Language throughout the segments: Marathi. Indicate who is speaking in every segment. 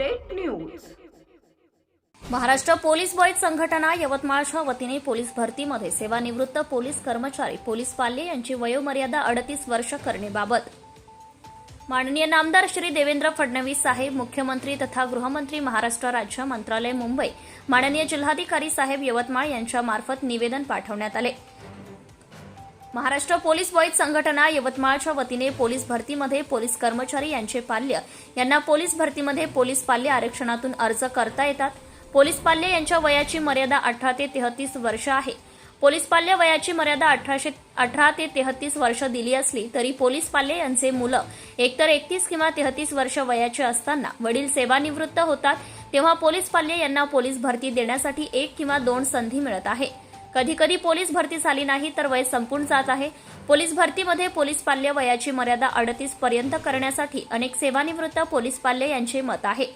Speaker 1: Update news.
Speaker 2: Maharashtra police boys संघटना यवतमाळच्या वतीने पोलीस भरतीमध्ये सेवानिवृत्त पोलीस कर्मचारी पोलीस पाल्ये यांची वयोमर्यादा अडतीस वर्ष करण्याबाबत. माननीय नामदार श्री देवेंद्र फडणवीस साहेब मुख्यमंत्री तथा गृहमंत्री महाराष्ट्र राज्य मंत्रालय मुंबई माननीय जिल्हाधिकारी साहेब यवतमाळ यांच्या मार्फत निवेदन पाठवण्यात आले. महाराष्ट्र पोलीस बॉईज संघटना यवतमाळच्या वतीने पोलीस भरतीमध्ये पोलीस कर्मचारी यांचे पाल्य. यांना पोलीस भरतीमध्ये पोलीस पाल्य आरक्षणातून अर्ज करता येतात. पोलीस पाल्य यांच्या वयाची मर्यादा अठरा ते तेहतीस वर्ष आहे. पोलीस पाल्य वयाची मर्यादा अठराशे अठरा ते तेहतीस वर्ष दिली असली तरी पोलीस पाल्य यांचे मुलं एकतर एकतीस किंवा तेहतीस वर्ष वयाचे असताना वडील सेवानिवृत्त होतात तेव्हा पोलीस पाल्य यांना पोलीस भरती देण्यासाठी एक किंवा दोन संधी मिळत आहे. कधी कधी पोलीस भरती झाली नाही तर वय संपून जात आहे. पोलीस भरतीमध्ये पोलीस पाल्य वयाची मर्यादा अडतीस पर्यंत करण्यासाठी अनेक सेवानिवृत्त पोलीस पाल्य यांचे मत आहे.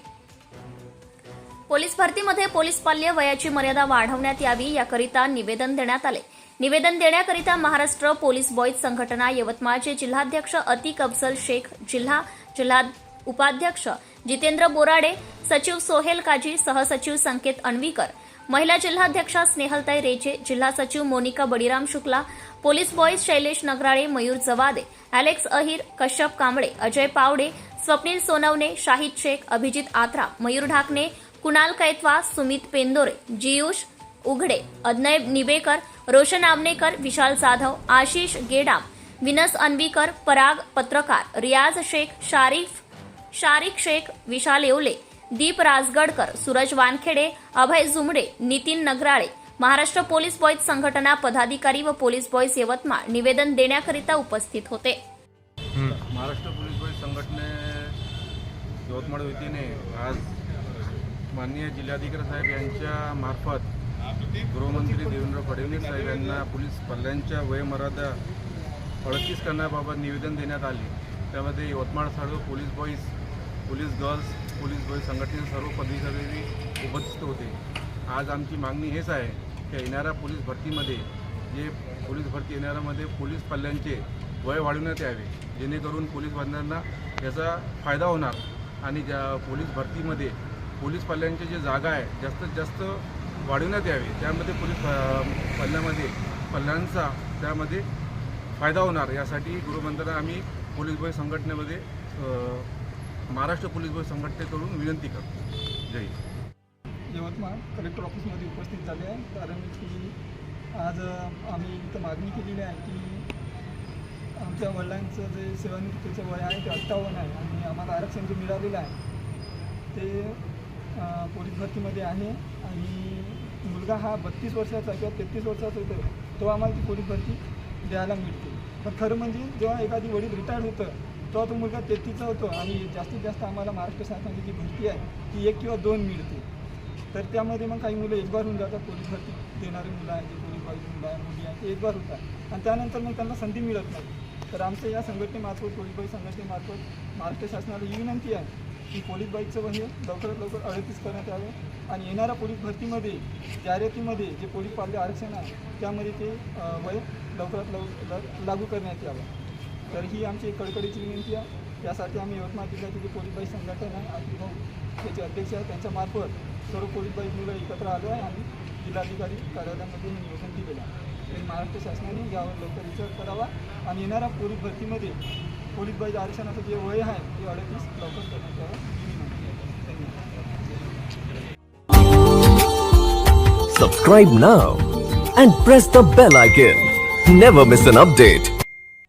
Speaker 2: पोलीस भरतीमध्ये पोलीस पाल्य वयाची मर्यादा वाढवण्यात यावी याकरिता निवेदन देण्यात आले. निवेदन देण्याकरिता महाराष्ट्र पोलीस बॉईज संघटना यवतमाळचे जिल्हाध्यक्ष अतिक अफजल शेख जिल्हा जिल्हा उपाध्यक्ष जितेंद्र बोराडे सचिव सोहेल काजी सहसचिव संकेत अणवीकर महिला जिल्हाध्यक्षा स्नेहलताई रेचे जिल्हा सचिव Monika Badiram Shukla police boys Shailesh Nagrale Mayur Jawade Alex Ahir Kashyap Kamble Ajay Pawade Swapnil Sonawane Shahid Shaikh Abhijit Atra Mayur Dhakne Kunal Kaitwa Sumit Pendore Jiyush Ughade Adnyay Nibekar Roshan Aamnekar Vishal Jadhav Ashish Gedam Vinas Anvikar Parag पत्रकार रियाज शेख शारिफ शारिक शेख विशाल येवले दीप राजगडकर सूरज वानखेडे अभय जुमडे नितीन नगराळे. महाराष्ट्र पोलीस बॉईज संघटना पदाधिकारी व पोलीस बॉईज यवतमाळ निवेदन देण्याकरिता उपस्थित होते.
Speaker 3: महाराष्ट्र पोलीस बल संघटने यवतमाळ वतीने आज माननीय जिल्हाधिकारी साहेब यांच्या मार्फत गृहमंत्री देवेंद्र फडणवीस साहेब यांना पोलीस पल्ल्यांच्या वयमर्यादा अडतीस करण्याबाबत निवेदन देण्यात आले. त्यामध्ये यवतमाळ सर्व police boys police girls police boys संघटनेचे सर्व पदाधिकारी उपस्थित होते. आज आमची मागणी हेच आहे की येणाऱ्या पोलीस भरतीमध्ये जे पोलीस भरती येणाऱ्यामध्ये पोलीस पल्ल्यांचे वय वाढवण्यात यावे जेणेकरून पोलीस बांधवांना याचा फायदा होणार. आणि ज्या पोलीस भरतीमध्ये पोलीस पल्ल्यांचे जे जागा आहे जास्तीत जास्त वाढवण्यात यावे. त्यामध्ये पोलीस पल्ल्यामध्ये पल्ल्यांचा त्यामध्ये फायदा होणार. यासाठी गृहमंत्र्यांना आम्ही पोलीस बॉय संघटनेमध्ये महाराष्ट्र पोलीस बॉय संघटनेकडून विनंती करतो. जय
Speaker 4: यवतमाळ कलेक्टर ऑफिसमध्ये उपस्थित झाले आहे. कारण की आज आम्ही इथं मागणी केलेली आहे की आमच्या वडिलांचं जे सेवानिवृत्तीचं वय आहे ते अठ्ठावन्न आहे आणि आम्हाला आरक्षण जे मिळालेलं आहे ते पोलीस भरतीमध्ये आहे आणि मुलगा हा बत्तीस वर्षाचा किंवा तेहतीस वर्षाचा होतो तो आम्हाला ती पोलीस भरती द्यायला मिळते. पण खरं म्हणजे जेव्हा एखादी वडील रिटायर्ड होतं तो तो मुलगा तेहतीसचा होतो आणि जास्तीत जास्त आम्हाला महाराष्ट्र शासनाची जी भरती आहे ती एक किंवा दोन मिळते. तर त्यामध्ये मग काही मुलं एकबार होऊन जातात पोलीस भरती देणारी मुलं आहेत जे पोलीस बाई मुलं आहे मुली आहेत ते एकबार होतात. आणि त्यानंतर मग त्यांना संधी मिळत नाही. तर आमच्या या संघटनेमार्फत पोलीस बाई संघटनेमार्फत महाराष्ट्र शासनाला ही विनंती आहे की पोलीस बाईकचं वय लवकरात लवकर अडतीस करण्यात यावं आणि येणाऱ्या पोलीस भरतीमध्ये जाहिरातीमध्ये जे पोलीस पाडले आरक्षण आहे त्यामध्ये ते वय लवकरात लवकर लागू करण्यात यावं. तर ही आमची एक कडकडीची विनंती आहे त्यासाठी आम्ही यवतमाळ जिल्ह्यातील जे पोलीस संघटन आहे आणि भाऊ त्याचे अध्यक्ष आहेत त्यांच्यामार्फत सर्व पोलीसबाई मुलं एकत्र आलो आहे आणि जिल्हाधिकारी कार्यालयामध्ये हे नियोजन दिलेलं आहे तरी महाराष्ट्र शासनाने यावर लवकर विचार करावा आणि येणाऱ्या पोलीस भरतीमध्ये पोलीसबाई आरक्षणाचं जे वय आहे ते अडतीस लवकर करण्यात यावं
Speaker 5: Subscribe now and press the bell icon. Never miss an update.